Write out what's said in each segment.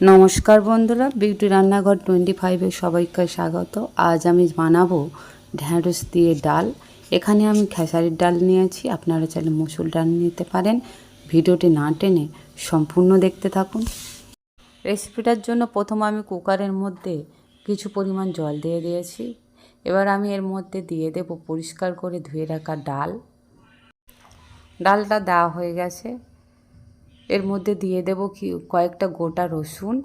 নমস্কার বন্ধুরা, বিউটি রান্নাঘর টোয়েন্টি ফাইভে সবাইকে স্বাগত। আজ আমি বানাবো ঢ্যাঁড়স দিয়ে ডাল। এখানে আমি খেসারির ডাল নিয়েছি, আপনারা চাইলে মুসুর ডাল নিতে পারেন। ভিডিওটি না টেনে সম্পূর্ণ দেখতে থাকুন। রেসিপিটার জন্য প্রথম আমি কুকারের মধ্যে কিছু পরিমাণ জল দিয়ে দিয়েছি। এবার আমি এর মধ্যে দিয়ে দেব পরিষ্কার করে ধুয়ে রাখা ডাল। ডালটা দেওয়া হয়ে গেছে। এর মধ্যে দিয়ে দেব কি, কয়েকটা গোটা রসুন,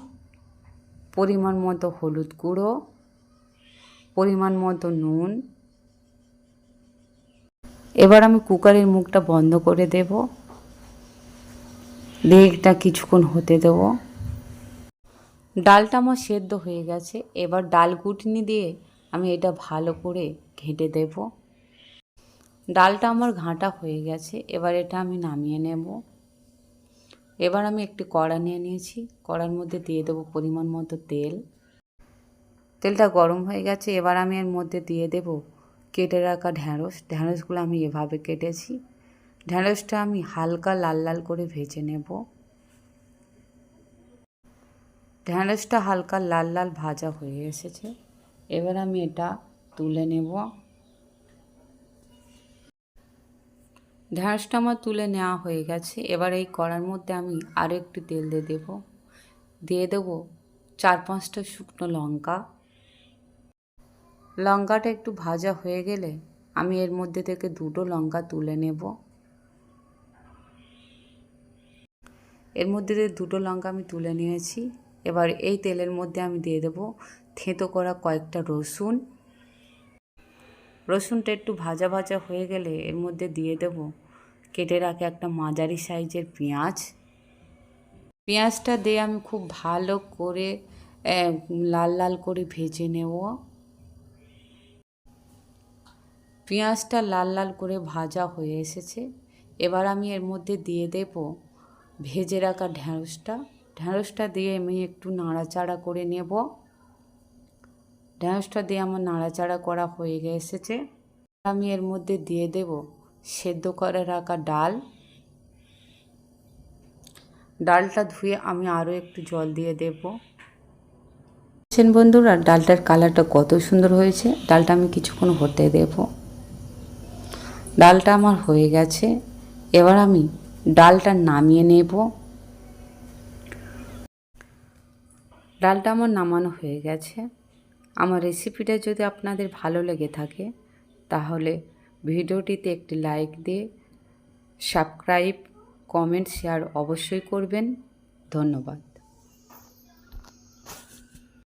পরিমাণ মতো হলুদ গুঁড়ো, পরিমাণ মতো নুন। এবার আমি কুকারের মুখটা বন্ধ করে দেব। দিয়ে এটা কিছুক্ষণ হতে দেব। ডালটা আমার সেদ্ধ হয়ে গেছে। এবার ডাল কুটনি দিয়ে আমি এটা ভালো করে ঘেঁটে দেব। ডালটা আমার ঘাঁটা হয়ে গেছে। এবার এটা আমি নামিয়ে নেব। এবার আমি একটি কড়া নিয়ে নিয়েছি। কড়ার মধ্যে দিয়ে দেবো পরিমাণ মতো তেল। তেলটা গরম হয়ে গেছে, এবার আমি এর মধ্যে দিয়ে দেব কেটে রাখা ঢ্যাঁড়স। ঢ্যাঁড়সগুলো আমি এভাবে কেটেছি। ঢ্যাঁড়সটা আমি হালকা লাল লাল করে ভেজে নেব। ঢ্যাঁড়সটা হালকা লাল লাল ভাজা হয়ে এসেছে। এবার আমি এটা তুলে নেব। ঢ্যাঁড়সটা আমার তুলে নেওয়া হয়ে গেছে। এবার এই কড়ার মধ্যে আমি আরও একটু তেল দিয়ে দেবো। দিয়ে দেবো চার পাঁচটা শুকনো লঙ্কা। লঙ্কাটা একটু ভাজা হয়ে গেলে আমি এর মধ্যে থেকে দুটো লঙ্কা তুলে নেব। এর মধ্যে থেকে দুটো লঙ্কা আমি তুলে নিয়েছি। এবার এই তেলের মধ্যে আমি দিয়ে দেবো থেঁতো করা কয়েকটা রসুন। রসুনটা একটু ভাজা ভাজা হয়ে গেলে এর মধ্যে দিয়ে দেব কেটে রাখে একটা মাঝারি সাইজের পেঁয়াজ। পেঁয়াজটা দিয়ে আমি খুব ভালো করে লাল লাল করে ভেজে নেব। পেঁয়াজটা লাল লাল করে ভাজা হয়ে এসেছে। এবার আমি এর মধ্যে দিয়ে দেব ভেজে রাখা ঢ্যাঁড়সটা। ঢ্যাঁড়সটা দিয়ে আমি একটু নাড়াচাড়া করে নেব। ঢ্যাঁড়সটা দিয়ে আমার নাড়াচাড়া করা হয়ে এসেছে। আমি এর মধ্যে দিয়ে দেব সেদ্ধ করে রাখা ডাল। ডালটা ধুয়ে আমি আরও একটু জল দিয়ে দেব। বন্ধুরা, ডালটার কালারটা কত সুন্দর হয়েছে। ডালটা আমি কিছুক্ষণ হতে দেব। ডালটা আমার হয়ে গেছে। এবার আমি ডালটা নামিয়ে নেব। ডালটা আমার নামানো হয়ে গেছে। আমার রেসিপিটা যদি আপনাদের ভালো লেগে থাকে, তাহলে ভিডিওটিতে একটি লাইক দিয়ে সাবস্ক্রাইব কমেন্ট শেয়ার অবশ্যই করবেন। ধন্যবাদ।